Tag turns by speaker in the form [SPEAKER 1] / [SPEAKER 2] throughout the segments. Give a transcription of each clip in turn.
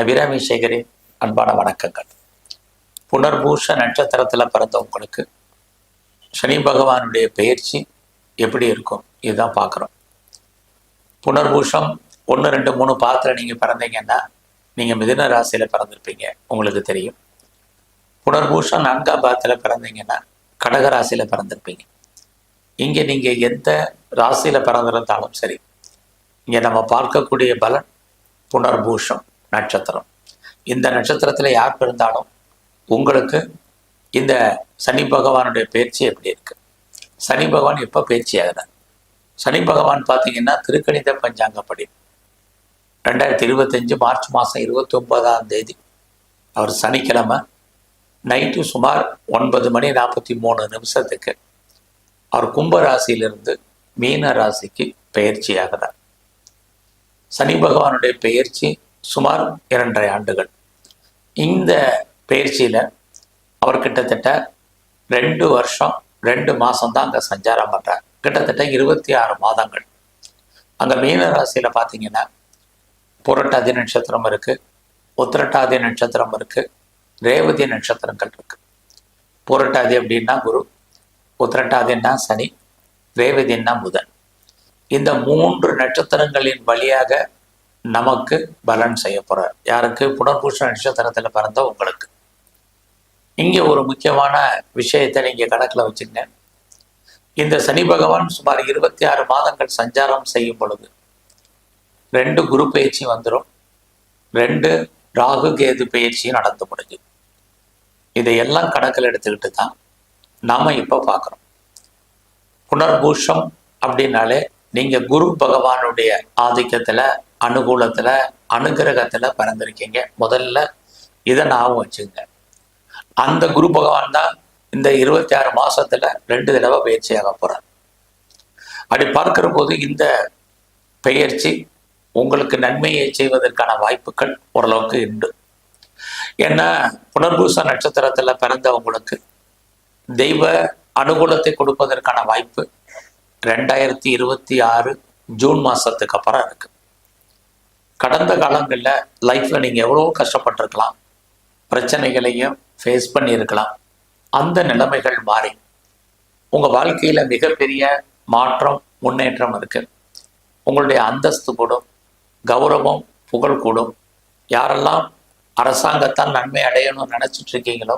[SPEAKER 1] அபிராமி சேகரின் அன்பான வணக்கங்கள். புனர்பூஷ நட்சத்திரத்தில் பிறந்த உங்களுக்கு சனி பகவானுடைய பயிற்சி எப்படி இருக்கும்? இதுதான் பார்க்குறோம். புனர்பூஷம் ஒன்று ரெண்டு மூணு பாத்தில் நீங்கள் பிறந்தீங்கன்னா நீங்கள் மிதுன ராசியில் பிறந்திருப்பீங்க உங்களுக்கு தெரியும். புனர்பூஷம் நான்காம் பாத்தில் பிறந்தீங்கன்னா கடக ராசியில் பிறந்திருப்பீங்க. இங்கே நீங்கள் எந்த ராசியில் பிறந்திருந்தாலும் சரி இங்கே நம்ம பார்க்கக்கூடிய பலன் புனர்பூஷம் நட்சத்திரம். இந்த நட்சத்திரத்தில் யார் பிறந்தாலும் உங்களுக்கு இந்த சனி பகவானுடைய பயிற்சி எப்படி இருக்கு? சனி பகவான் எப்போ பயிற்சி ஆகிறார் சனி பகவான் பார்த்தீங்கன்னா திருக்கணித பஞ்சாங்கப்படி. ரெண்டாயிரத்தி இருபத்தஞ்சு மார்ச் மாதம் இருபத்தி ஒன்பதாம் தேதி. அவர் சனிக்கிழமை நைட்டு சுமார் ஒன்பது மணி நாற்பத்தி மூணு நிமிஷத்துக்கு அவர் கும்ப ராசியிலிருந்து மீன ராசிக்கு பயிற்சி ஆகிறார் சனி பகவானுடைய பெயர்ச்சி சுமார் இரண்டரை ஆண்டுகள். இந்த பயிற்சியில் அவர் கிட்டத்தட்ட ரெண்டு வருஷம் ரெண்டு மாதம் தான் அங்கே சஞ்சாரம் பண்ணுறார் கிட்டத்தட்ட இருபத்தி ஆறு மாதங்கள். அங்கே மீன ராசியில் பார்த்தீங்கன்னா புரட்டாதி நட்சத்திரம் இருக்குது உத்திரட்டாதி நட்சத்திரம் இருக்குது ரேவதி நட்சத்திரங்கள் இருக்குது புரட்டாதி அப்படின்னா குரு உத்திரட்டாதின்னா சனி ரேவதின்னா புதன். இந்த மூன்று நட்சத்திரங்களின் வழியாக நமக்கு பலன் செய்ய போகிறார் யாருக்கு? புனர்பூஷ நட்சத்திரத்தில் பிறந்த உங்களுக்கு. இங்கே ஒரு முக்கியமான விஷயத்தை நீங்கள் கணக்கில் வச்சுங்க இந்த சனி பகவான் சுமார் இருபத்தி ஆறு மாதங்கள் சஞ்சாரம் செய்யும் பொழுது ரெண்டு குரு பயிற்சி வந்துடும் ரெண்டு ராகு கேது பயிற்சியும் நடந்து முடிஞ்சு இதையெல்லாம் கணக்கில் எடுத்துக்கிட்டு தான் நாம் இப்போ பார்க்குறோம். புனர்பூஷம் அப்படின்னாலே நீங்கள் குரு பகவானுடைய ஆதிக்கத்தில் அனுகூலத்தில் அனுகிரகத்தில் பிறந்திருக்கீங்க. முதல்ல இதை ஞாபகம் வச்சுங்க. அந்த குரு பகவான் தான் இந்த இருபத்தி ஆறு மாதத்தில் ரெண்டு தடவை பயிற்சியாக போகிறார் அப்படி பார்க்கிற போது இந்த பெயர்ச்சி உங்களுக்கு நன்மையை செய்வதற்கான வாய்ப்புகள் ஓரளவுக்கு உண்டு. ஏன்னா புனர்பூச நட்சத்திரத்தில் பிறந்தவங்களுக்கு தெய்வ அனுகூலத்தை கொடுப்பதற்கான வாய்ப்பு ரெண்டாயிரத்தி இருபத்தி ஆறு ஜூன் மாதத்துக்கு அப்புறம் இருக்குது கடந்த காலங்களில் லைஃப்பில் நீங்கள் எவ்வளோ கஷ்டப்பட்டிருக்கலாம். பிரச்சனைகளையும் ஃபேஸ் பண்ணியிருக்கலாம். அந்த நிலைமைகள் மாறி. உங்கள் வாழ்க்கையில் மிகப்பெரிய மாற்றம் முன்னேற்றம் இருக்குது உங்களுடைய அந்தஸ்து கூடும் கௌரவம் புகழ் கூடும். யாரெல்லாம் அரசாங்கத்தால் நன்மை அடையணும்னு நினச்சிட்டு இருக்கீங்களோ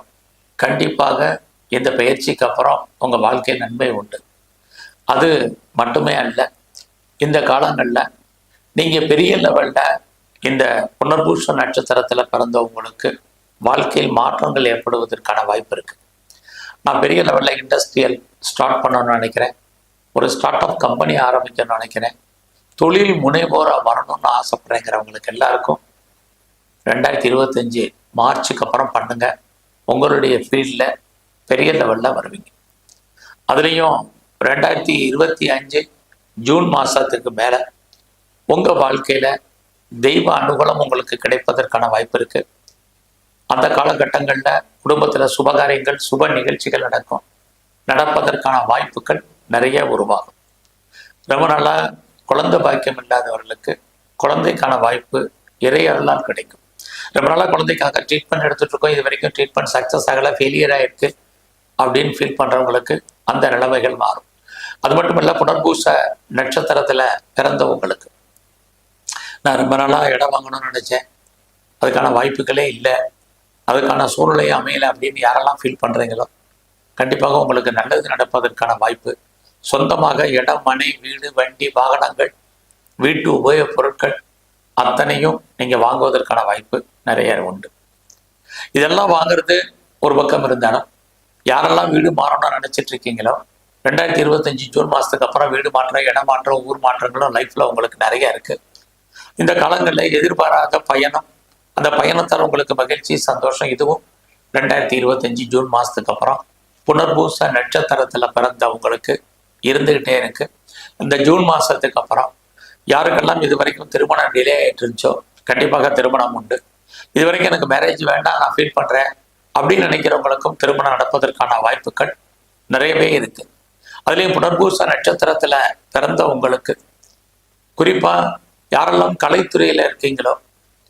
[SPEAKER 1] கண்டிப்பாக இந்த பயிற்சிக்கு அப்புறம் உங்கள் வாழ்க்கையில் நன்மை உண்டு. அது மட்டுமே அல்ல இந்த காலங்களில் நீங்கள் பெரிய லெவலில் இந்த புனர்பூஷ நட்சத்திரத்தில் பிறந்தவங்களுக்கு வாழ்க்கையில் மாற்றங்கள் ஏற்படுவதற்கான வாய்ப்பு இருக்குது நான் பெரிய லெவலில் இண்டஸ்ட்ரியல் ஸ்டார்ட் பண்ணணும்னு நினைக்கிறேன். ஒரு ஸ்டார்ட் அப் கம்பெனி ஆரம்பிக்கணும்னு நினைக்கிறேன். தொழில் முனைவோராக வரணும்னு ஆசைப்படுறேங்கிறவங்களுக்கு எல்லாருக்கும் ரெண்டாயிரத்தி இருபத்தஞ்சி மார்ச்சுக்கு அப்புறம் பண்ணுங்க. உங்களுடைய ஃபீல்டில் பெரிய லெவலில் வருவீங்க. அதுலேயும் ரெண்டாயிரத்தி இருபத்தி அஞ்சு ஜூன் மாதத்துக்கு மேலே உங்கள் வாழ்க்கையில் தெய்வ அனுகூலம் உங்களுக்கு கிடைப்பதற்கான வாய்ப்பு இருக்குது அந்த காலகட்டங்களில் குடும்பத்தில் சுபகாரியங்கள் சுப நிகழ்ச்சிகள் நடக்கும். நடப்பதற்கான வாய்ப்புகள் நிறைய உருவாகும். ரொம்ப நாளாக குழந்தை பாக்கியம் இல்லாதவர்களுக்கு குழந்தைக்கான வாய்ப்பு இறை கிடைக்கும். ரொம்ப நாளாக குழந்தைக்காக ட்ரீட்மெண்ட் எடுத்துகிட்டு இருக்கோம். இது வரைக்கும் ட்ரீட்மெண்ட் சக்ஸஸ் ஆகலை ஃபெயிலியர் ஆகிருக்கு அப்படின்னு ஃபீல் பண்ணுறவங்களுக்கு அந்த நிலைமைகள் மாறும். அது மட்டும் இல்லை புனர்பூச நட்சத்திரத்தில் பிறந்தவங்களுக்கு நான் ரொம்ப நாளாக இடம் வாங்கணும்னு நினச்சேன். அதுக்கான வாய்ப்புகளே இல்லை. அதுக்கான சூழ்நிலை அமையலை அப்படின்னு யாரெல்லாம் ஃபீல் பண்ணுறீங்களோ கண்டிப்பாக உங்களுக்கு நல்லது நடப்பதற்கான வாய்ப்பு. சொந்தமாக இடம் மனை வீடு வண்டி வாகனங்கள் வீட்டு உபயோகப் பொருட்கள் அத்தனையும் நீங்கள் வாங்குவதற்கான வாய்ப்பு நிறைய உண்டு. இதெல்லாம் வாங்குறது ஒரு பக்கம் இருந்தாலும் யாரெல்லாம் வீடு மாறணும்னு நினச்சிட்டு இருக்கீங்களோ ரெண்டாயிரத்தி இருபத்தஞ்சி ஜூன் மாதத்துக்கு அப்புறம் வீடு மாற்றம் இடம் மாற்றம் ஊர் மாற்றங்களும் லைஃப்பில் உங்களுக்கு நிறைய இருக்குது இந்த காலங்களில் எதிர்பாராத பயணம். அந்த பயணத்தால் உங்களுக்கு மகிழ்ச்சி சந்தோஷம். இதுவும் ரெண்டாயிரத்தி இருபத்தஞ்சு ஜூன் மாதத்துக்கு அப்புறம் புனர்பூச நட்சத்திரத்தில் பிறந்தவங்களுக்கு இருந்துக்கிட்டே இருக்கு. இந்த ஜூன் மாதத்துக்கு அப்புறம் யாருக்கெல்லாம் இது வரைக்கும் திருமணம் டிலே ஆகிட்டு இருந்துச்சோ கண்டிப்பாக திருமணம் உண்டு. இது வரைக்கும் எனக்கு மேரேஜ் வேண்டாம் நான் ஃபீல் பண்ணுறேன் அப்படின்னு நினைக்கிறவங்களுக்கும் திருமணம் நடப்பதற்கான வாய்ப்புகள் நிறையவே இருக்கு. அதுலேயும் புனர்பூச நட்சத்திரத்தில் பிறந்தவங்களுக்கு குறிப்பாக யாரெல்லாம் கலைத்துறையில் இருக்கீங்களோ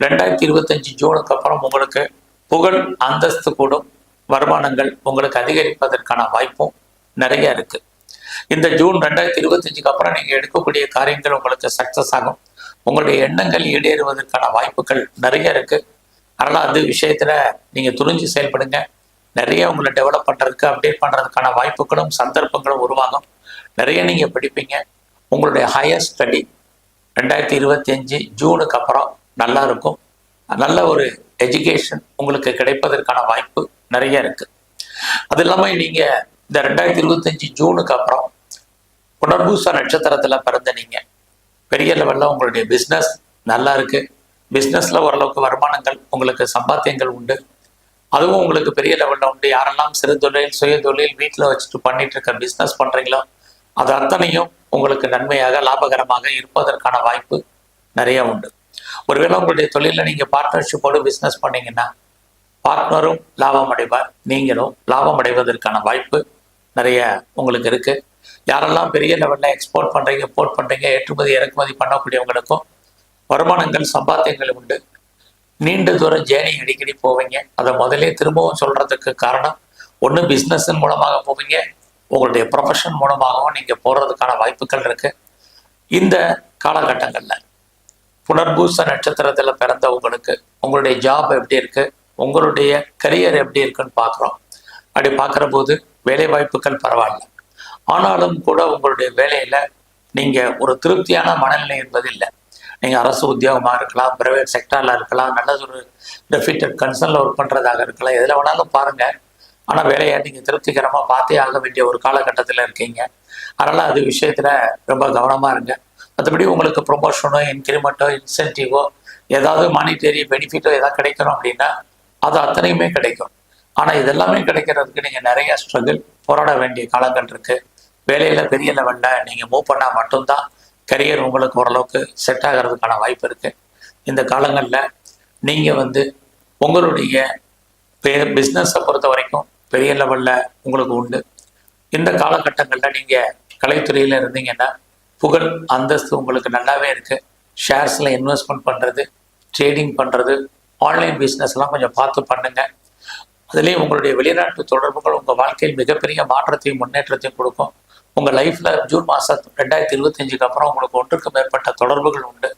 [SPEAKER 1] ரெண்டாயிரத்தி இருபத்தஞ்சு ஜூனுக்கு அப்புறம் உங்களுக்கு புகழ் அந்தஸ்து கூடும். வருமானங்கள் உங்களுக்கு அதிகரிப்பதற்கான வாய்ப்பும் நிறைய இருக்கு. இந்த ஜூன் ரெண்டாயிரத்தி இருபத்தஞ்சுக்கு அப்புறம் நீங்க எடுக்கக்கூடிய காரியங்கள் உங்களுக்கு சக்சஸ் ஆகும். உங்களுடைய எண்ணங்கள் ஈடேறுவதற்கான வாய்ப்புகள் நிறைய இருக்கு. அதனால அந்த விஷயத்துல நீங்க துணிஞ்சு செயல்படுங்க. நிறைய உங்களை டெவலப் பண்றதுக்கு அப்டேட் பண்றதுக்கான வாய்ப்புகளும் சந்தர்ப்பங்களும் உருவாகும். நிறைய நீங்க படிப்பீங்க. உங்களுடைய ஹையர் ஸ்டடி ரெண்டாயிரத்தி இருபத்தி அஞ்சு ஜூனுக்கு அப்புறம் நல்லா இருக்கும். நல்ல ஒரு எஜுகேஷன் உங்களுக்கு கிடைப்பதற்கான வாய்ப்பு நிறைய இருக்கு. அது இல்லாமல் நீங்க இந்த ரெண்டாயிரத்தி இருபத்தஞ்சு ஜூனுக்கு அப்புறம் புனர்பூச நட்சத்திரத்துல பிறந்த நீங்க பெரிய லெவல்ல உங்களுடைய பிஸ்னஸ் நல்லா இருக்கு. பிஸ்னஸ்ல ஓரளவுக்கு வருமானங்கள் உங்களுக்கு சம்பாத்தியங்கள் உண்டு. அதுவும் உங்களுக்கு பெரிய லெவலில் உண்டு. யாரெல்லாம் சிறு தொழில் சுய தொழில் வீட்டில் வச்சுட்டு பண்ணிட்டு இருக்க பிஸ்னஸ் பண்றீங்களோ அது அத்தனையும் உங்களுக்கு நன்மையாக லாபகரமாக இருப்பதற்கான வாய்ப்பு நிறைய உண்டு. ஒருவேளை உங்களுடைய தொழிலில் நீங்கள் பார்ட்னர்ஷிப்போடு பிஸ்னஸ் பண்ணீங்கன்னா பார்ட்னரும் லாபம் அடைவார் நீங்களும் லாபம் அடைவதற்கான வாய்ப்பு நிறைய உங்களுக்கு இருக்கு. யாரெல்லாம் பெரிய லெவலில் எக்ஸ்போர்ட் பண்றீங்க இம்போர்ட் பண்றீங்க ஏற்றுமதி இறக்குமதி பண்ணக்கூடியவங்களுக்கும் வருமானங்கள் சம்பாத்தியங்கள் உண்டு. நீண்ட தூரம் ஜேர்னி அடிக்கடி போவீங்க. அதை முதலே திரும்பவும் சொல்றதுக்கு காரணம் ஒன்று பிஸ்னஸின் மூலமாக போவீங்க உங்களுடைய ப்ரொஃபஷன் மூலமாகவும் நீங்கள் போடுறதுக்கான வாய்ப்புகள் இருக்கு. இந்த காலகட்டங்களில் புனர்பூச நட்சத்திரத்தில் பிறந்த உங்களுக்கு உங்களுடைய ஜாப் எப்படி இருக்கு? உங்களுடைய கரியர் எப்படி இருக்குன்னு பார்க்குறோம். அப்படி பார்க்குற போது வேலை வாய்ப்புகள் பரவாயில்ல. ஆனாலும் கூட உங்களுடைய வேலையில் நீங்கள் ஒரு திருப்தியான மனநிலை என்பது இல்லை. நீங்கள் அரசு உத்தியோகமாக இருக்கலாம் பிரைவேட் செக்டாரில் இருக்கலாம் நல்லது ஒரு ரெஃபிட்டட் கன்சர்னில் ஒர்க் பண்ணுறதாக இருக்கலாம் எதில் வேணாலும் பாருங்கள் ஆனால் வேலையை நீங்கள் திருப்திகரமாக பார்த்தே ஆக வேண்டிய ஒரு காலகட்டத்தில் இருக்கீங்க. அதனால் அது விஷயத்தில் ரொம்ப கவனமாக இருங்க. மற்றபடி உங்களுக்கு ப்ரொமோஷனோ இன்க்ரிமெண்ட்டோ இன்சென்டிவோ ஏதாவது மானிட்டரி பெனிஃபிட்டோ ஏதாவது கிடைக்கணும் அப்படின்னா அது அத்தனையுமே கிடைக்கும். ஆனால் இதெல்லாமே கிடைக்கிறதுக்கு நீங்கள் நிறைய ஸ்ட்ரகிள் போராட வேண்டிய காலங்கள் இருக்குது வேலையில் பெரிய லெவலில் நீங்கள் மூவ் பண்ணால் மட்டும்தான் கரியர் உங்களுக்கு ஓரளவுக்கு செட் ஆகிறதுக்கான வாய்ப்பு இருக்குது இந்த காலங்களில் நீங்கள் வந்து உங்களுடைய பிஸ்னஸை பொறுத்த வரைக்கும் பெரிய லெவல்ல உங்களுக்கு உண்டு. இந்த காலகட்டங்களில் நீங்க கலைத்துறையில இருந்தீங்கன்னா புகழ் அந்தஸ்து உங்களுக்கு நல்லாவே இருக்கு. ஷேர்ஸ்ல இன்வெஸ்ட்மெண்ட் பண்றது ட்ரேடிங் பண்றது ஆன்லைன் பிஸ்னஸ்லாம் கொஞ்சம் பார்த்து பண்ணுங்க. அதுலேயும் உங்களுடைய வெளிநாட்டு தொடர்புகள் உங்கள் வாழ்க்கையில் மிகப்பெரிய மாற்றத்தையும் முன்னேற்றத்தையும் கொடுக்கும். உங்கள் லைஃப்பில் ஜூன் மாதம் ரெண்டாயிரத்தி இருபத்தஞ்சுக்கு அப்புறம் உங்களுக்கு ஒன்றுக்கு மேற்பட்ட தொடர்புகள் உண்டு.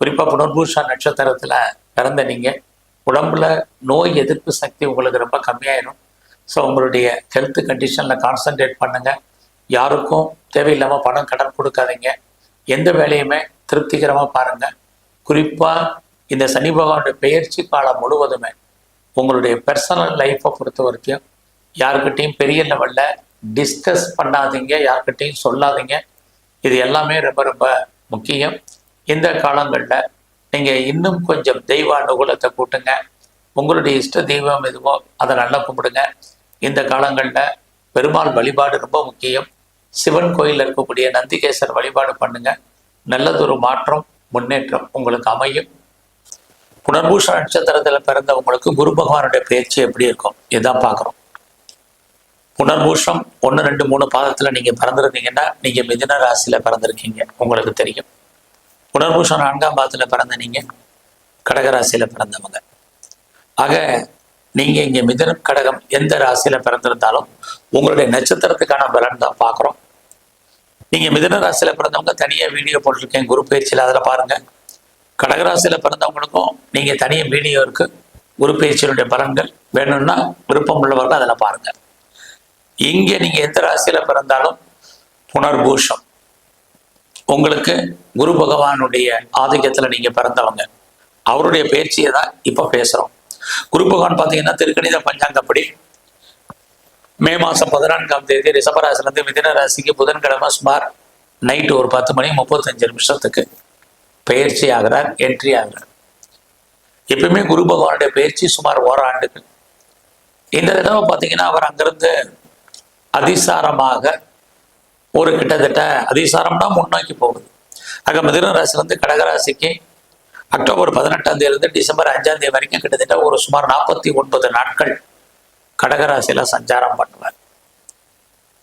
[SPEAKER 1] குறிப்பாக புனர்பூஷா நட்சத்திரத்தில் பிறந்த நீங்கள் உடம்புல நோய் எதிர்ப்பு சக்தி உங்களுக்கு ரொம்ப கம்மியாயிடும் ஸோ உங்களுடைய ஹெல்த் கண்டிஷனில் கான்சன்ட்ரேட் பண்ணுங்கள் யாருக்கும் தேவையில்லாமல் பணம் கடன் கொடுக்காதீங்க. எந்த வேலையுமே திருப்திகரமாக பாருங்கள் குறிப்பாக இந்த சனி பகவானுடைய பெயர்ச்சி காலம் முழுவதுமே உங்களுடைய பர்சனல் லைஃப்பை பொறுத்த வரைக்கும் யாருக்கிட்டையும் பெரிய லெவலில் டிஸ்கஸ் பண்ணாதீங்க. யார்கிட்டையும் சொல்லாதீங்க. இது எல்லாமே ரொம்ப ரொம்ப முக்கியம். இந்த காலங்களில் நீங்கள் இன்னும் கொஞ்சம் தெய்வ அனுகூலத்தை கூட்டுங்க. உங்களுடைய இஷ்ட தெய்வம் எதுவோ அதை நல்லா கும்பிடுங்க. இந்த காலங்களில் பெருமாள் வழிபாடு ரொம்ப முக்கியம். சிவன் கோயிலில் இருக்கக்கூடிய நந்திகேசர் வழிபாடு பண்ணுங்க. நல்லதொரு மாற்றம் முன்னேற்றம் உங்களுக்கு அமையும். புனர்பூஷ நட்சத்திரத்தில் பிறந்தவங்களுக்கு குரு பகவானுடைய பேச்சு எப்படி இருக்கும்? இதான் பார்க்குறோம். புனர்பூஷம் ஒன்று ரெண்டு மூணு பாதத்தில் நீங்கள் பிறந்திருந்தீங்கன்னா நீங்கள் மிதின ராசியில் பிறந்திருக்கீங்க. உங்களுக்கு தெரியும். புனர்பூஷம் நான்காம் பாதத்தில் பிறந்த நீங்கள் கடகராசியில் பிறந்தவங்க. ஆக நீங்கள் இங்கே மிதனம் கடகம் எந்த ராசியில பிறந்திருந்தாலும் உங்களுடைய நட்சத்திரத்துக்கான பலன் தான் பாக்குறோம் நீங்கள் மிதன ராசியில பிறந்தவங்க தனியாக வீடியோ போட்டிருக்கேன் குரு பயிற்சியில் அதில் பாருங்க. கடகராசியில பிறந்தவங்களுக்கும் நீங்கள் தனியாக வீடியோ இருக்கு குரு பயிற்சியினுடைய பலன்கள் வேணும்னா விருப்பம் உள்ளவர்கள் அதில் பாருங்க. இங்க நீங்கள் எந்த ராசியில பிறந்தாலும் புனர்பூஷம். உங்களுக்கு குரு பகவானுடைய ஆதிக்கத்தில் நீங்கள் பிறந்தவங்க. அவருடைய பயிற்சியை தான் இப்போ பேசுகிறோம் குரு பகவான் பார்த்தீங்கன்னா திருக்கணித பஞ்சாங்கப்படி மே மாதம் பதினான்காம் தேதி ரிஷபராசிலேருந்து மிதின ராசிக்கு புதன்கிழமை சுமார் நைட்டு ஒரு பத்து மணி முப்பத்தஞ்சு நிமிஷத்துக்கு பயிற்சி ஆகிறார் என்ட்ரி ஆகிறார். எப்பயுமே குரு பகவானுடைய பயிற்சி சுமார் ஓராண்டுக்கு இந்த தடவை பார்த்தீங்கன்னா அவர் அங்கிருந்து அதிசாரமாக ஒரு கிட்டத்தட்ட அதிசாரம்னா முன்னோக்கி போகுது. ஆக மிதுன ராசிலேருந்து கடகராசிக்கு அக்டோபர் பதினெட்டாம் தேதியிலிருந்து டிசம்பர் அஞ்சாம் தேதி வரைக்கும் கிட்டத்தட்ட ஒரு சுமார் நாற்பத்தி ஒன்பது நாட்கள் கடகராசியில சஞ்சாரம் பண்ணுவார்.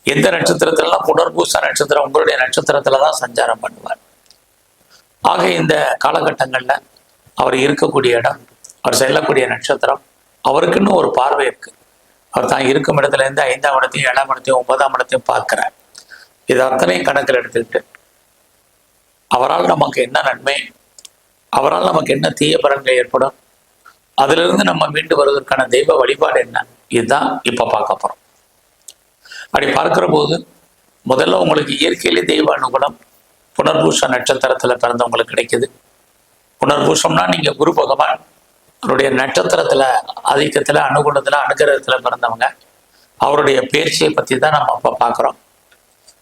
[SPEAKER 1] எந்த நட்சத்திரத்திலலாம் புனர்பூச நட்சத்திரம் உங்களுடைய நட்சத்திரத்தில் தான் சஞ்சாரம் பண்ணுவார். ஆக இந்த காலகட்டங்கள்ல அவர் இருக்கக்கூடிய இடம் அவர் செல்லக்கூடிய நட்சத்திரம் அவருக்குன்னு ஒரு பார்வை இருக்கு. அவர் தான் இருக்கும் இடத்துல இருந்து ஐந்தாம் இடத்தையும் ஏழாம் இடத்தையும் ஒன்பதாம் இடத்தையும் பார்க்கிறார். இது அத்தனையும் கணக்கில் எடுத்துக்கிட்டு அவரால் நமக்கு என்ன நன்மை அவரால் நமக்கு என்ன தீய பலன்கள் ஏற்படும்? அதிலிருந்து நம்ம மீண்டு வருவதற்கான தெய்வ வழிபாடு என்ன? இதுதான் இப்ப பார்க்க போறோம். அப்படி பார்க்குற போது முதல்ல உங்களுக்கு இயற்கையிலே தெய்வ அனுகூலம் புனர்பூஷ நட்சத்திரத்துல பிறந்தவங்களுக்கு கிடைக்குது. புனர்பூஷம்னா நீங்க குரு பகவான் அவருடைய நட்சத்திரத்துல ஆதிக்கத்துல அனுகூலத்துல அனுகிரகத்தில் பிறந்தவங்க. அவருடைய பேச்சியை பற்றி தான் நம்ம அப்ப பார்க்குறோம்.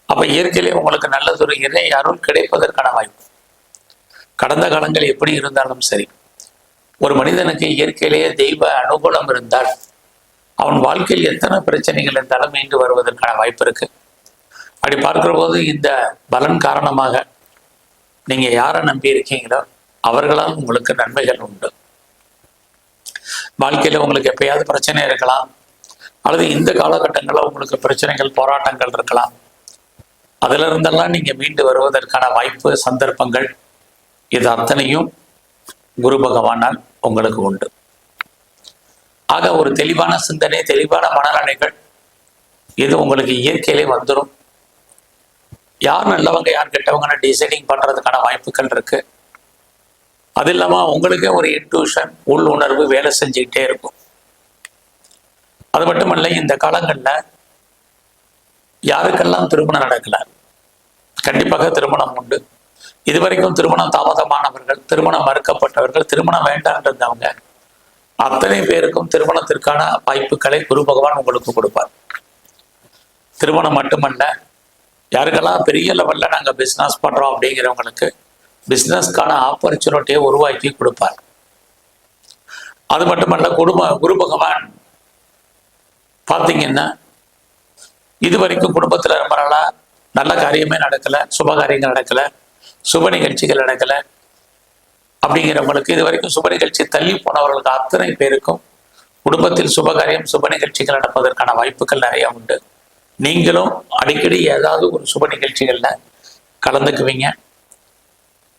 [SPEAKER 1] அப்ப இயற்கையிலே உங்களுக்கு நல்லதொரு இறை அருள் கிடைப்பதற்கான வாய்ப்பு. கடந்த காலங்கள் எப்படி இருந்தாலும் சரி ஒரு மனிதனுக்கு இயற்கையிலேயே தெய்வ அனுகூலம் இருந்தால் அவன் வாழ்க்கையில் எத்தனை பிரச்சனைகள் இருந்தாலும் மீண்டு வருவதற்கான வாய்ப்பு இருக்கு. அப்படி பார்க்கிற போது இந்த பலன் காரணமாக நீங்க யாரை நம்பி இருக்கீங்களோ அவர்களால் உங்களுக்கு நன்மைகள் உண்டு. வாழ்க்கையில உங்களுக்கு எப்பயாவது பிரச்சனை இருக்கலாம் அல்லது இந்த காலகட்டங்களில் உங்களுக்கு பிரச்சனைகள் போராட்டங்கள் இருக்கலாம். அதுல இருந்தெல்லாம் நீங்க மீண்டு வருவதற்கான வாய்ப்பு சந்தர்ப்பங்கள் இது அத்தனையும் குரு பகவானால் உங்களுக்கு உண்டு. ஆக ஒரு தெளிவான சிந்தனை தெளிவான மனநிலைகள் இது உங்களுக்கு இயற்கையிலே வந்துடும் யார் நல்லவங்க யார் கெட்டவங்கன்னு டிசைடிங் பண்றதுக்கான வாய்ப்புகள் இருக்கு. அது இல்லாம உங்களுக்கே ஒரு இன்ட்யூஷன் உள் உணர்வு வேலை செஞ்சுக்கிட்டே இருக்கும். அது மட்டுமல்ல இந்த காலங்கள்ல யாருக்கெல்லாம் திருமணம் நடக்கல? கண்டிப்பாக திருமணம் உண்டு. இதுவரைக்கும் திருமணம் தாமதமானவர்கள் திருமணம் மறுக்கப்பட்டவர்கள் திருமணம் வேண்டாம் இருந்தவங்க அத்தனை பேருக்கும் திருமணத்திற்கான வாய்ப்புகளை குரு பகவான் உங்களுக்கு கொடுப்பார். திருமணம் மட்டுமல்ல யாருக்கெல்லாம் பெரிய லெவல்ல நாங்க பிஸ்னஸ் பண்ணுறோம் அப்படிங்கிறவங்களுக்கு பிஸ்னஸ்க்கான ஆப்பர்ச்சுனிட்டியை உருவாக்கி கொடுப்பார். அது மட்டுமல்ல குடும்ப குரு பகவான் பார்த்தீங்கன்னா இது வரைக்கும் குடும்பத்தில் ரொம்ப நல்ல காரியமே நடக்கல சுப காரியங்கள் நடக்கல. சுப நிகழ்ச்சிகள் நடக்கல. அப்படிங்கிறவங்களுக்கு இது வரைக்கும் சுப நிகழ்ச்சி தள்ளி போனவர்களுக்கு அத்தனை பேருக்கும் குடும்பத்தில் சுபகாரியம் சுப நிகழ்ச்சிகள் நடப்பதற்கான வாய்ப்புகள் நிறைய உண்டு. நீங்களும் அடிக்கடி ஏதாவது ஒரு சுப நிகழ்ச்சிகளில் கலந்துக்குவீங்க.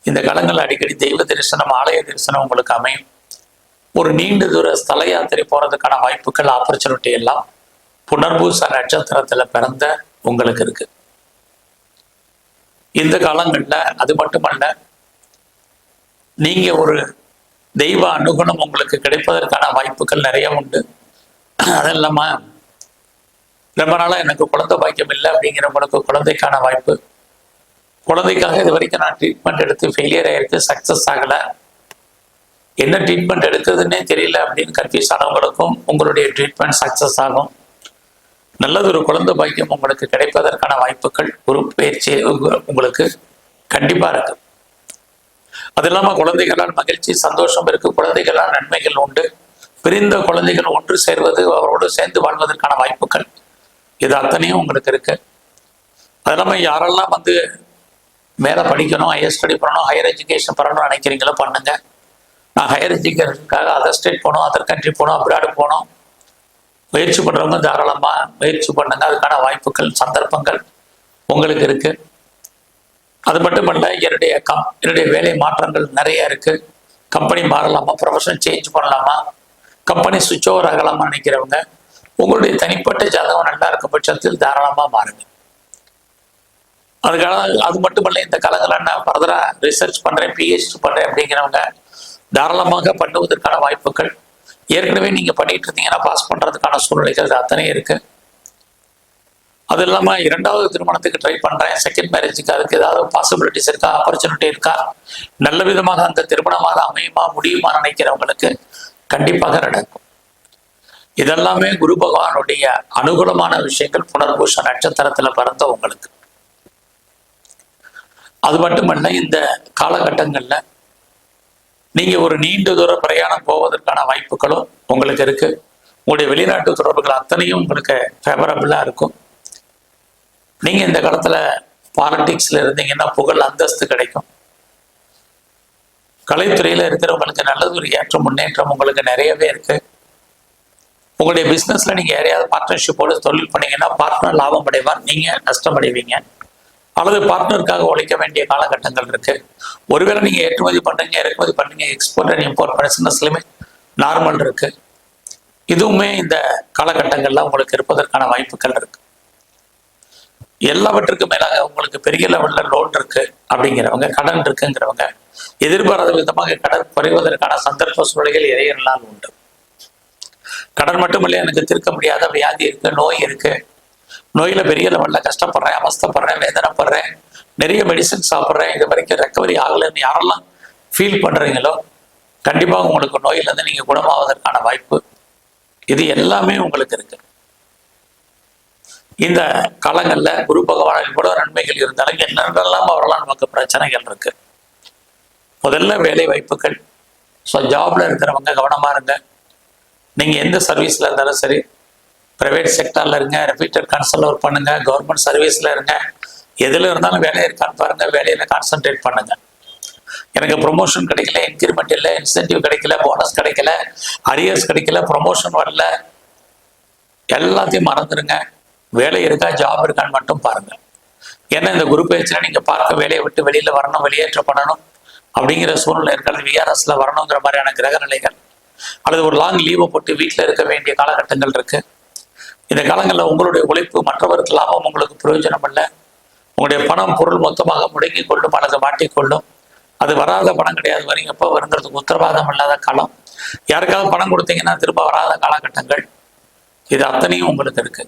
[SPEAKER 1] இந்த காலங்களில் அடிக்கடி தெய்வ தரிசனம் ஆலய தரிசனம் உங்களுக்கு அமையும். ஒரு நீண்ட தூர ஸ்தல யாத்திரை போகிறதுக்கான வாய்ப்புகள் ஆப்பர்ச்சுனிட்டி எல்லாம் புனர்பூச நட்சத்திரத்தில் பிறந்த உங்களுக்கு இருக்குது இந்த காலங்களில் அது மட்டுமல்ல நீங்கள் ஒரு தெய்வ அனுகுணம் உங்களுக்கு கிடைப்பதற்கான வாய்ப்புகள் நிறைய உண்டு. அது இல்லாமல் ரொம்ப நாளாக எனக்கு குழந்தை பாக்கியம் இல்லை அப்படிங்கிறவங்களுக்கு குழந்தைக்கான வாய்ப்பு. குழந்தைக்காக இது வரைக்கும் நான் ட்ரீட்மெண்ட் எடுத்து ஃபெயிலியர் ஆகிருக்கு சக்ஸஸ் ஆகலை. என்ன ட்ரீட்மெண்ட் எடுக்கிறதுன்னே தெரியல அப்படின்னு கன்ஃபியூஸ் ஆனவங்களுக்கும் உங்களுடைய ட்ரீட்மெண்ட் சக்ஸஸ் ஆகும். நல்லதொரு குழந்தை பாக்கியம் உங்களுக்கு கிடைப்பதற்கான வாய்ப்புகள் ஒரு பயிற்சி உங்களுக்கு கண்டிப்பா இருக்கு. அது இல்லாம குழந்தைகளால் மகிழ்ச்சி சந்தோஷம் இருக்கு குழந்தைகளால் நன்மைகள் உண்டு. பிரிந்த குழந்தைகள் ஒன்று சேர்வது அவரோடு சேர்ந்து வாழ்வதற்கான வாய்ப்புகள் இது அத்தனையும் உங்களுக்கு இருக்கு. அது இல்லாம யாரெல்லாம் வந்து மேலே படிக்கணும் ஹையர் ஸ்டடி பண்ணணும் ஹையர் எஜுகேஷன் பண்ணணும்னு நினைக்கிறீங்களோ பண்ணுங்க. நான் ஹையர் எஜுகேஷனுக்காக அதர் ஸ்டேட் போகணும் அதர் கண்ட்ரி போகணும் அப்ராடு போகணும். முயற்சி பண்ணுறவங்க தாராளமாக முயற்சி பண்ணுங்க. அதுக்கான வாய்ப்புகள் சந்தர்ப்பங்கள் உங்களுக்கு இருக்கு. அது மட்டுமல்ல என்னுடைய கம் என்னுடைய வேலை மாற்றங்கள் நிறைய இருக்கு. கம்பெனி மாறலாமா? ப்ரொஃபஷன் சேஞ்ச் பண்ணலாமா? கம்பெனி சுவிட்ச் ஓவர் ஆகலாமா நினைக்கிறவங்க உங்களுடைய தனிப்பட்ட ஜாதகம் நல்லா இருக்க பட்சத்தில் தாராளமாக மாறுங்க. அதுக்காக அது மட்டுமல்ல இந்த காலங்களில் நான் ஃபர்தராக ரிசர்ச் பண்ணுறேன் பிஹெச்டி பண்ணுறேன் அப்படிங்கிறவங்க தாராளமாக பண்ணுவதற்கான வாய்ப்புகள் ஏற்கனவே நீங்க பண்ணிட்டு இருந்தீங்கன்னா பாஸ் பண்றதுக்கான சூழ்நிலைகள் அத்தனை இருக்கு. அது இல்லாம இரண்டாவது திருமணத்துக்கு ட்ரை பண்றேன். செகண்ட் மேரேஜுக்கு அதுக்கு ஏதாவது பாசிபிலிட்டிஸ் இருக்கா? ஆப்பர்ச்சுனிட்டி இருக்கா? நல்ல விதமாக அந்த திருமணமாக அமையுமா முடியுமா நினைக்கிறவங்களுக்கு கண்டிப்பாக நடக்கும். இதெல்லாமே குரு பகவானுடைய அனுகூலமான விஷயங்கள் புனர்பூஷ நட்சத்திரத்துல பிறந்த உங்களுக்கு. அது மட்டுமல்ல இந்த காலகட்டங்கள்ல நீங்க ஒரு நீண்ட தூர பிரயாணம் போவதற்கான வாய்ப்புகளும் உங்களுக்கு இருக்கு. உங்களுடைய வெளிநாட்டு தொடர்புகள் அத்தனையும் உங்களுக்கு ஃபேவரபிளா இருக்கும். நீங்க இந்த காலத்துல பாலிடிக்ஸ்ல இருந்தீங்கன்னா புகழ் அந்தஸ்து கிடைக்கும். கலைத்துறையில இருக்கிறவங்களுக்கு நல்லது ஒரு ஏற்றம் முன்னேற்றம் உங்களுக்கு நிறையவே இருக்கு. உங்களுடைய பிசினஸ்ல நீங்க யாரையாவது பார்ட்னர்ஷிப்போடு தொழில் பண்ணீங்கன்னா பார்ட்னர் லாபம் அடைவார். நீங்க நஷ்டம் அடைவீங்க. அல்லது பார்ட்னருக்காக உழைக்க வேண்டிய காலகட்டங்கள் இருக்கு. ஒருவேளை நீங்க ஏற்றுமதி பண்றீங்க இறக்குமதி பண்றீங்க எக்ஸ்போர்ட் அண்ட் இம்போர்ட் பிசினஸ்லையுமே நார்மல் இருக்கு. இதுவுமே இந்த காலகட்டங்கள்ல உங்களுக்கு இருப்பதற்கான வாய்ப்புகள் இருக்கு. எல்லாவற்றுக்கும் மேலாக உங்களுக்கு பெரிய லெவல்ல லோன் இருக்கு அப்படிங்கிறவங்க கடன் இருக்குங்கிறவங்க எதிர்பாராத விதமாக கடன் குறைவதற்கான சந்தர்ப்ப சூழல்கள் இறையனால் உண்டு. கடன் மட்டுமில்லை எனக்கு தீர்க்க முடியாத வியாதி இருக்கு நோய் இருக்கு நோயில் பெரிய லெவலில் கஷ்டப்படுறேன் அவஸ்தப்படுறேன் வேதனைப்படுறேன் நிறைய மெடிசன் சாப்பிட்றேன் இது வரைக்கும் ரெக்கவரி ஆகலைன்னு யாரெல்லாம் ஃபீல் பண்றீங்களோ கண்டிப்பா உங்களுக்கு நோயிலேருந்து இருந்து நீங்க குணமாவதற்கான வாய்ப்பு. இது எல்லாமே உங்களுக்கு இருக்கு. இந்த காலங்கள்ல குரு பகவானில் கூட நன்மைகள் இருந்தாலும் என்னென்னலாம் அவரெல்லாம் நமக்கு பிரச்சனைகள் இருக்கு. முதல்ல வேலை வாய்ப்புகள். ஸோ ஜாப்ல இருக்கிறவங்க கவனமா இருங்க. நீங்க எந்த சர்வீஸ்ல இருந்தாலும் சரி பிரைவேட் செக்டரில் இருங்க ரெப்யூட்டட் கன்சல்ட் ஒர்க் பண்ணுங்க கவர்மெண்ட் சர்வீஸில் இருங்க. எதில் இருந்தாலும் வேலை இருக்கான்னு பாருங்க வேலையில கான்சென்ட்ரேட் பண்ணுங்க. எனக்கு ப்ரொமோஷன் கிடைக்கல இன்க்ரிமெண்ட் இல்லை இன்சென்டிவ் கிடைக்கல போனஸ் கிடைக்கல அரியர்ஸ் கிடைக்கல ப்ரொமோஷன் வரல. எல்லாத்தையும் மறந்துடுங்க வேலை இருக்கா ஜாப் இருக்கான்னு மட்டும் பாருங்க. ஏன்னா இந்த குரூப் பயிற்சியில நீங்கள் பார்க்க வேலையை விட்டு வெளியில் வரணும் வெளியேற்றப்படணும் அப்படிங்கிற சூழ்நிலை இருக்கிறது விஆர்எஸ்ல வரணுங்கிற மாதிரியான கிரக நிலைகள் அல்லது ஒரு லாங் லீவை போட்டு வீட்டில் இருக்க வேண்டிய காலகட்டங்கள் இருக்குது இந்த காலங்களில் உங்களுடைய உழைப்பு மற்றவருக்கு லாபம் உங்களுக்கு பிரயோஜனம் இல்லை உங்களுடைய பணம் பொருள் மொத்தமாக முடங்கி கொள்ளும் அல்லது மாட்டிக்கொள்ளும் அது வராத பணம் கிடையாது. வரைக்கும் எப்போ வருங்கிறதுக்கு உத்தரவாதம் இல்லாத காலம். யாருக்காவது பணம் கொடுத்தீங்கன்னா திரும்ப வராத காலகட்டங்கள். இது அத்தனையும் உங்களுக்கு இருக்கு.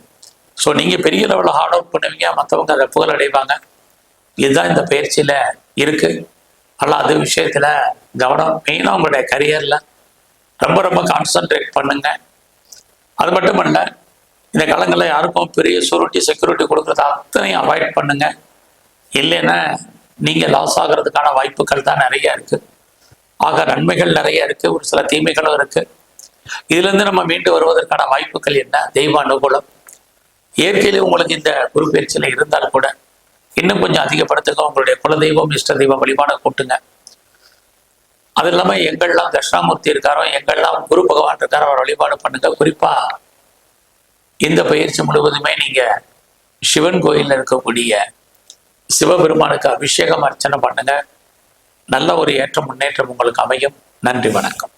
[SPEAKER 1] ஸோ நீங்க பெரிய லெவலில் ஹார்ட் ஒர்க் பண்ணுவீங்க. மற்றவங்க அதை புகழ் அடைவாங்க. இதுதான் இந்த பயிற்சியில இருக்கு. அல்ல அது விஷயத்துல கவனம். மெயினாக உங்களுடைய கரியர்ல ரொம்ப ரொம்ப கான்சென்ட்ரேட் பண்ணுங்க. அது மட்டும் இல்லை இந்த காலங்களில் யாருக்கும் பெரிய சூரிட்டி செக்யூரிட்டி கொடுக்குறத அத்தனையும் அவாய்ட் பண்ணுங்க. இல்லைன்னா நீங்கள் லாஸ் ஆகிறதுக்கான வாய்ப்புகள் தான் நிறைய இருக்குது ஆக நன்மைகள் நிறைய இருக்குது ஒரு சில தீமைகளும் இருக்குது இதுலேருந்து நம்ம மீண்டு வருவதற்கான வாய்ப்புகள் என்ன? தெய்வ அனுகூலம் இயற்கையிலே உங்களுக்கு இந்த குரு பயிற்சியில் இருந்தால் கூட இன்னும் கொஞ்சம் அதிகப்படுத்துங்க. உங்களுடைய குலதெய்வம் இஷ்ட தெய்வம் வழிபாட கூட்டுங்க. அது இல்லாமல் எங்கெல்லாம் தட்சிணாமூர்த்தி இருக்காரோ எங்கெல்லாம் குரு பகவான் இருக்காரோ அவர் வழிபாடு பண்ணுங்க. குறிப்பாக இந்த பயிற்சி முழுவதுமே நீங்க சிவன் கோயிலில் இருக்கக்கூடிய சிவபெருமானுக்கு அபிஷேகம் அர்ச்சனை பண்ணுங்க. நல்ல ஒரு ஏற்ற முன்னேற்றம் உங்களுக்கு அமையும். நன்றி வணக்கம்.